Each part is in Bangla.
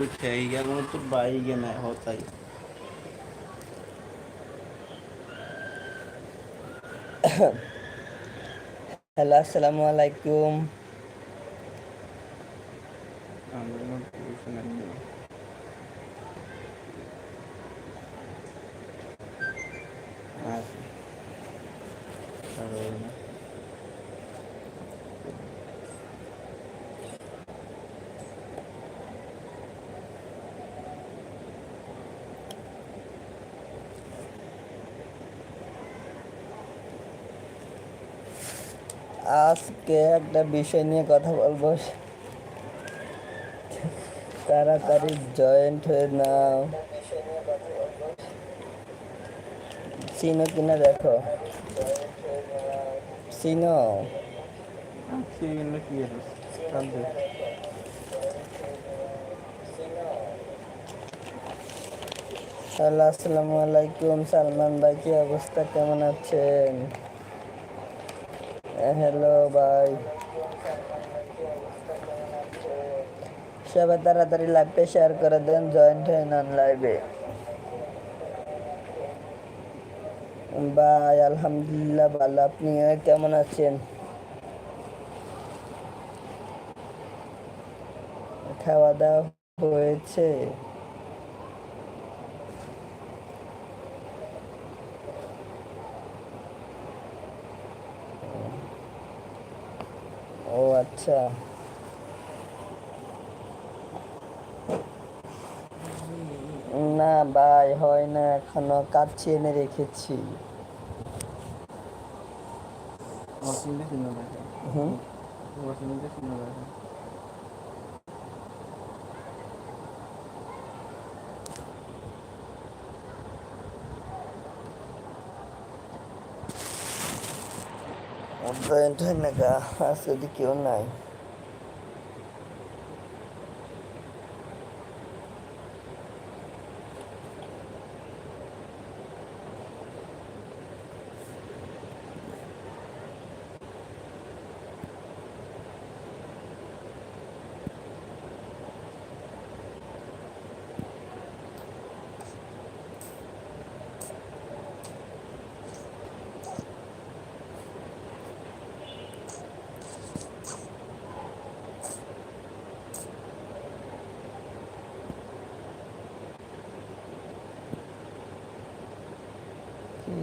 कुछ है ही क्या वो तो बाई के ना होता ही হ্যালো আসসালামু আলাইকুম আমরা আজকে একটা বিষয় নিয়ে কথা বলব। তাড়াতাড়ি জয়েন্ট হয়ে নাও। চিনো কিনা দেখো। চিনো আসসালামু আলাইকুম। সালমান ভাই, কি অবস্থা? কেমন আছেন? হ্যালো ভাই সবাই তাড়াতাড়ি লাইভটা শেয়ার করে দেন জয়েন্ট হয়ে নেন লাইভে ভাই আলহামদুলিল্লাহ, ভালো। আপনি কেমন আছেন? খাওয়া দাওয়া হয়েছে? আচ্ছা না ভাই হয় না এখনও কাচ্ছি এনে রেখেছি। হুম? অসুবিধা ছিল না জয়েন্ট হয় না গা যদি কেউ নাই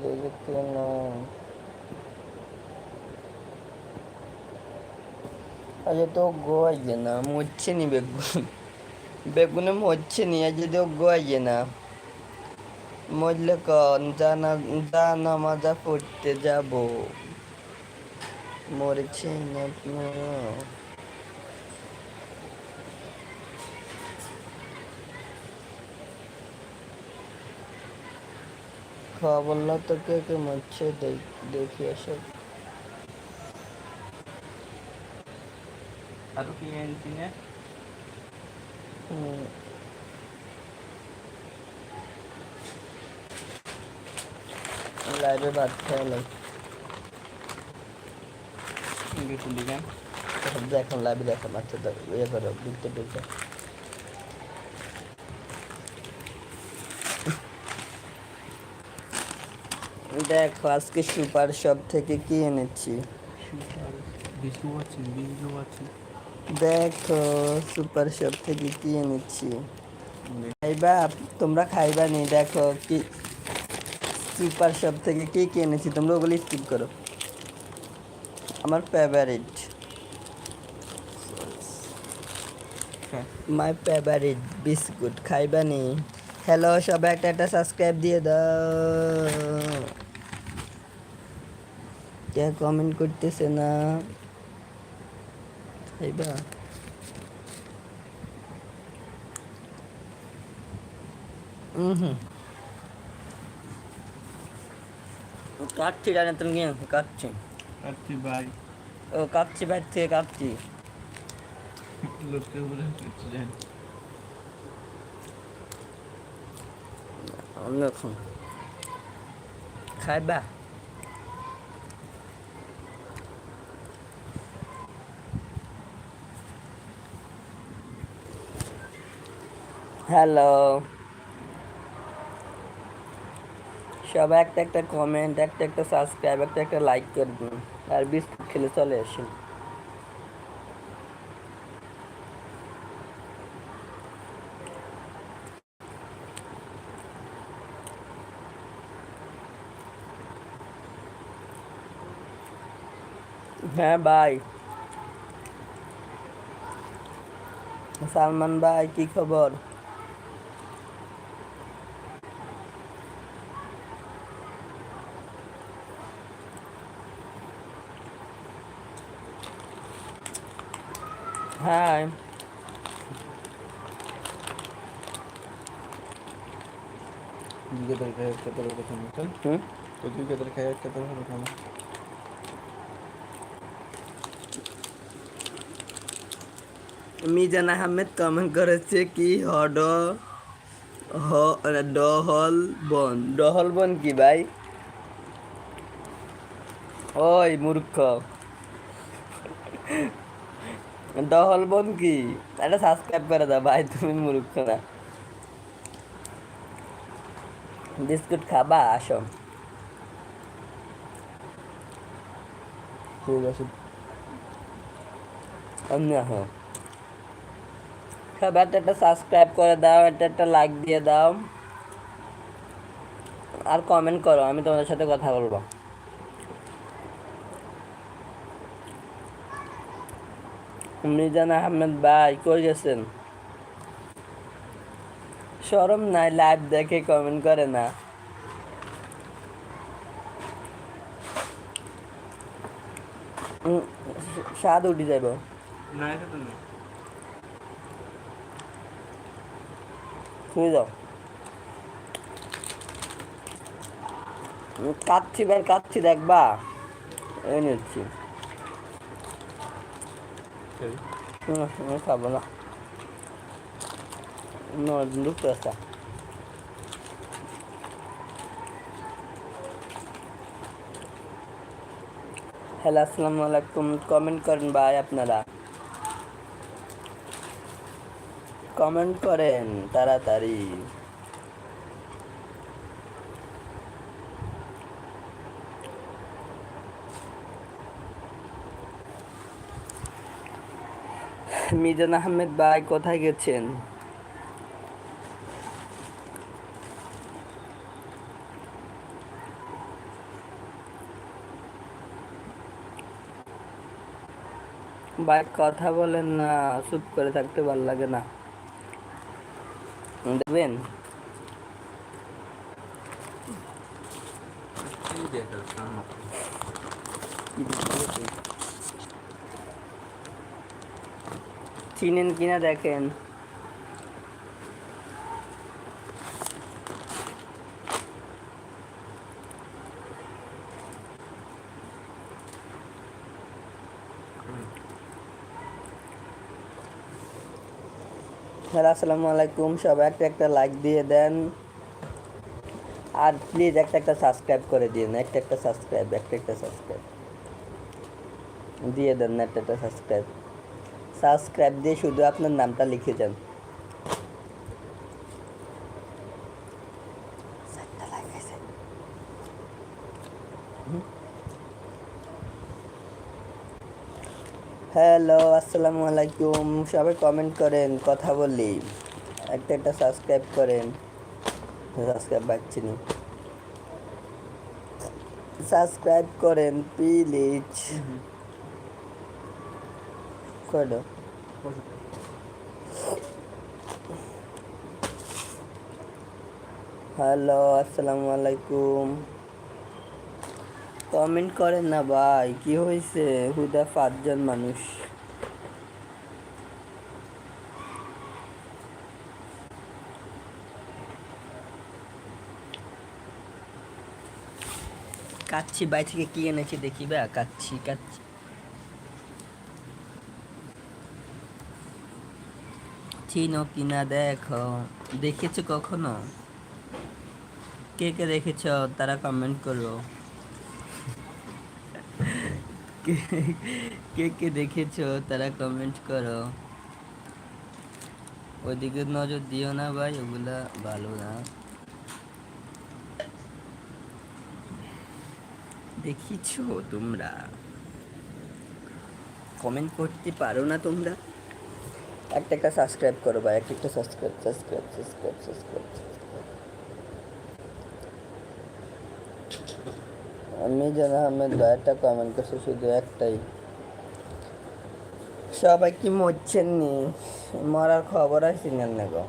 কেন আজ তো গোয়াইয়ে না মরছে বেগুন বেগুনে মরছে নি আজ তো গোয়াইয়ে না মরলে কন নামাজা পড়তে যাব মরেছে না খাওয়া বলল তো কে কে মরছে? দেখ এসব আর কি এনছি না হুম। লাইভে ভাত কিছু দিকেন এখন লাইভে দেখা মাত্র ইয়ে করো ঢুকতে ঢুকতে দেখো, আজকে সুপার শপ থেকে কি এনেছি? দেখো, সুপার শপ থেকে কি এনেছি? খাইবা? তোমরা খাইবা নি, দেখো কি, সুপার শপ থেকে কি কি এনেছি, তোমরা ওগুলো স্কিপ করো। আমার ফেভারিট মাই ফেভারিট বিস্কুট খাইবা নি? হ্যালো সবাই একটা একটা সাবস্ক্রাইব দিয়ে দাও। কে কমেন্ট করতেছে না। খাইবা হুম কাটছি জানে তুমি কি? কাটছি তুই ভাই। ও কাটছি বাইর থেকে কাটছি লোককে বলে কিছু জানি। অন্য খাইবা? হ্যালো সবাই একটা একটা কমেন্ট একটা একটা সাবস্ক্রাইব একটা একটা লাইক করে দিন আর বিস্কুট খেলে চলে আসুন হ্যাঁ ভাই সালমান ভাই কি খবর হ্যাঁ। বিকেতের খাই একটা তোর কথা মতন তো বিকেতের খাই একটা তোর কথা মিজান আহমেদ কমেন্ট করেছে কি হড ডহল বন। ডহল বন কি ভাই? ওই মূর্খ। ডহল বন কি? এটা সাবস্ক্রাইব করে দাও ভাই তুমি মূর্খ না বিস্কুট খাবা আসো। ঠিক আছে। অন্য হো। সব একটা একটা সাবস্ক্রাইব করে দাও একটা একটা লাইক দিয়ে দাও। আর কমেন্ট করো আমি তোমাদের সাথে কথা বলব। মিজান আহমেদ ভাই কই গেছেন। সরম নাই লাইভ দেখে কমেন্ট করে না। স্বাদ উঠি যাইব না এটা তো না শুয়ে যাও কাচ্ছি ভাই কাচ্ছি দেখবা। এই নিচ্ছি। হুম, আমি খাব না ঢুকতে আসা হ্যালো আসসালামু আলাইকুম কমেন্ট করেন ভাই আপনারা। কমেন্ট করেন তাড়াতাড়ি। মিজান আহমেদ ভাই কোথায় গেছেন? ভাই কথা বলেন না, চুপ করে থাকতে ভালো লাগে না। দেবেন কি দেখা সামনে চিনেন কিনা দেখেন। আসসালামু আলাইকুম। সবাই একটা একটা লাইক দিয়ে দেন। আর প্লিজ একটা একটা সাবস্ক্রাইব করে দিন। একটা একটা সাবস্ক্রাইব একটা একটা সাবস্ক্রাইব দিয়ে দেন, একটা একটা সাবস্ক্রাইব সাবস্ক্রাইব দিয়ে শুধু আপনার নামটা লিখে যান। হ্যালো, আসসালামু আলাইকুম। সবাই কমেন্ট করেন, কথা বলি। একটা একটা সাবস্ক্রাইব করেন। সাবস্ক্রাইব পাচ্ছি না। সাবস্ক্রাইব করেন প্লিজ করে। হ্যালো আসসালামু আলাইকুম। কমেন্ট করেন না ভাই, কি হয়েছে? হুদা পাঁচজন মানুষ। কাচ্ছি বাই থেকে কি এনেছি দেখি বা কাচ্ছি কাচ্ছি। চিনো কিনা দেখো। দেখেছ কখনো? কে কে দেখেছ? তারা কমেন্ট করো। কে কে দেখেছ? তারা কমেন্ট করো। ওইদিকে নজর দিও না ভাই, ওগুলা ভালো না। দেখিছো তোমরা? কমেন্ট করতে পারো না তোমরা? একটা একটা সাবস্ক্রাইব করো ভাই, একটা একটা সাবস্ক্রাইব সাবস্ক্রাইব সাবস্ক্রাইব সাবস্ক্রাইব আমি জানা আহমেদ একটা কমেন্ট করছে, শুধু একটাই। সবাই কি মরছেন নি? মরার খবর আছে না গো?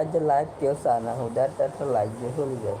আজ লাইভ কেউ সানা, হুদার একটা লাইভ দিয়ে চলে যায়।